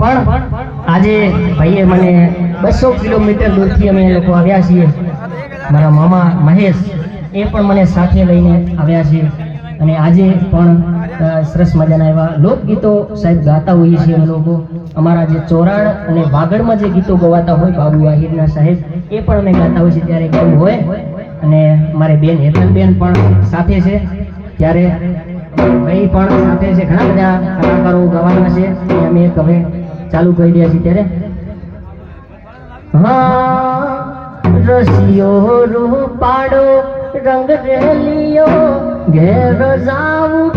પણ આજે ભાઈએ મને બસો કિલોમીટર દૂરથી અમે લોકો આવ્યા છીએ. મારા મામા મહેશ એ પણ મને સાથે લઈને આવ્યા છે. અને આજે પણ સરસ મજાના એવા લોકગીતો સાહેબ ગાતા હોઈએ છીએ અમે લોકો. અમારા જે ચોરાણ અને વાગડમાં જે ગીતો ગવાતા હોય બાબુ આહિરના સાહેબ, એ પણ અમે ગાતા હોઈએ છીએ. ત્યારે કેવું હોય. અને મારી બેન હેતલબેન પણ સાથે છે. ત્યારે ભાઈ પણ સાથે છે. ઘણા બધા કલાકારો ગવાના છે. અને અમે હવે ચાલુ કરી રહ્યા છીએ ત્યારે. હા, રસિયો રૂપાડો રંગ રેલિયો ઘેર જાવું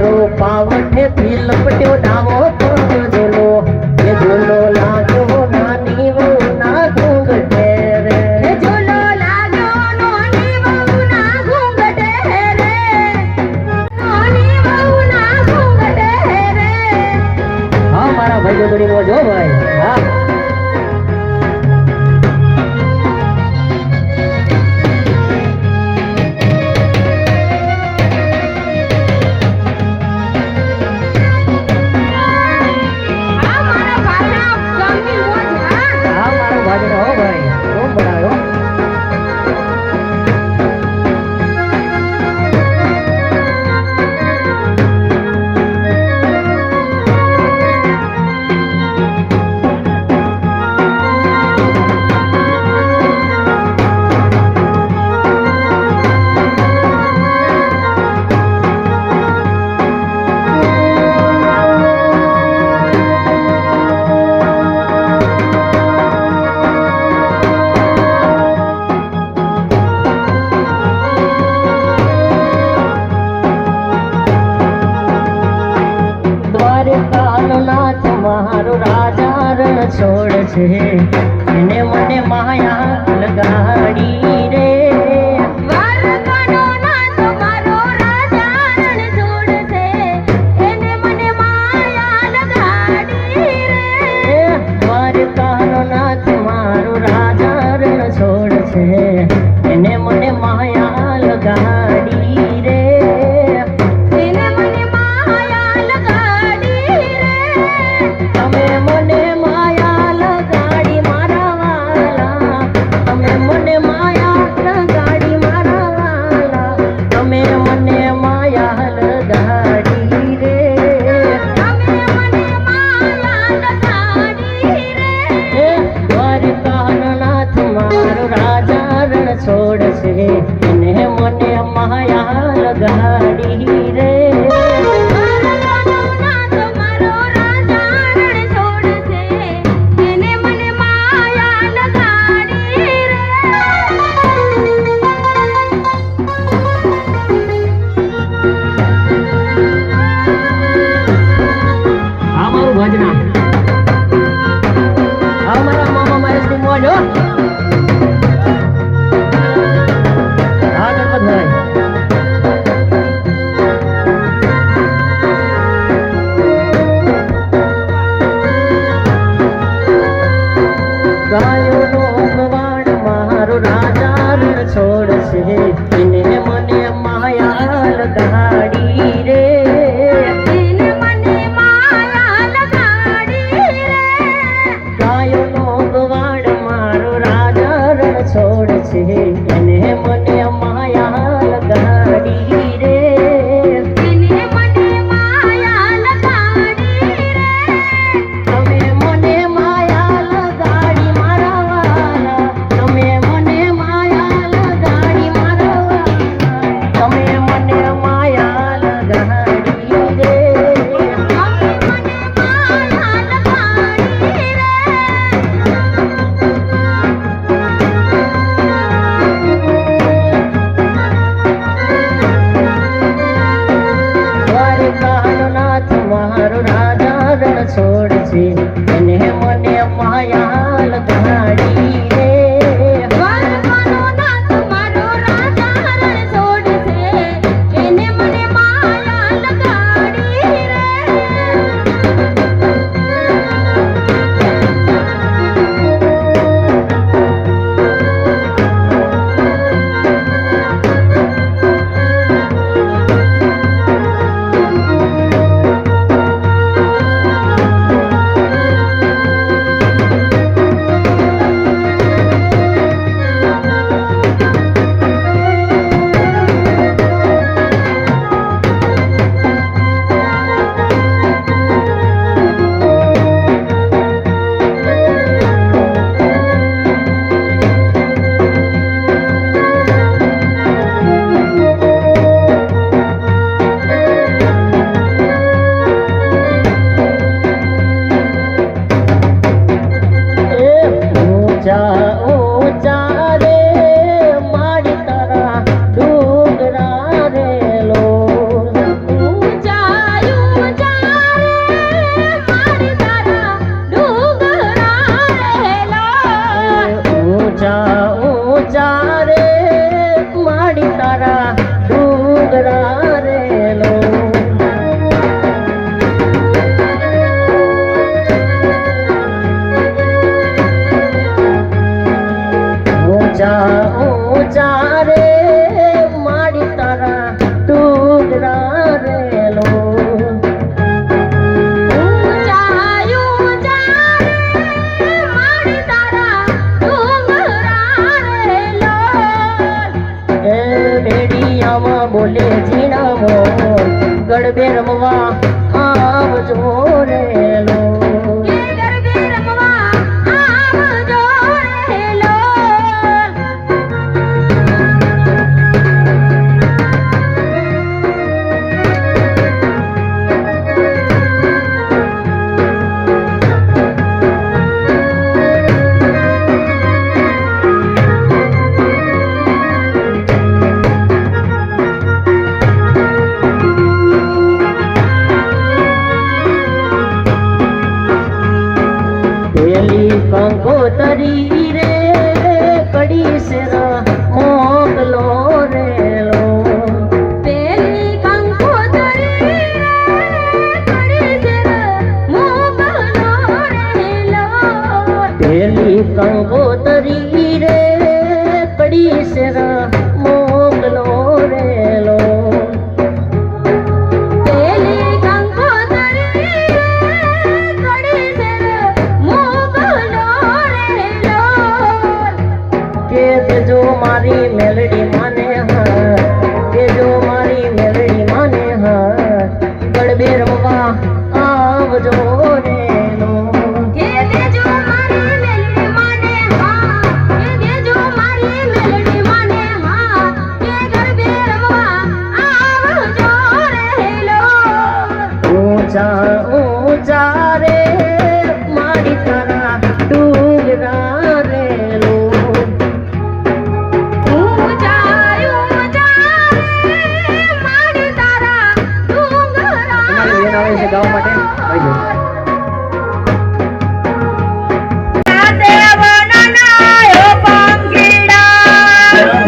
મારો પાવઠે થી પટ્યો ડાવો see. And ગળબે રમવા આવજો રે.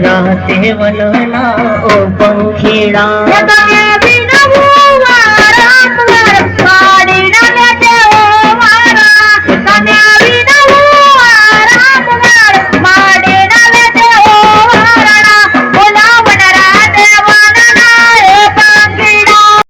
राहते वनला ओ पंखिळा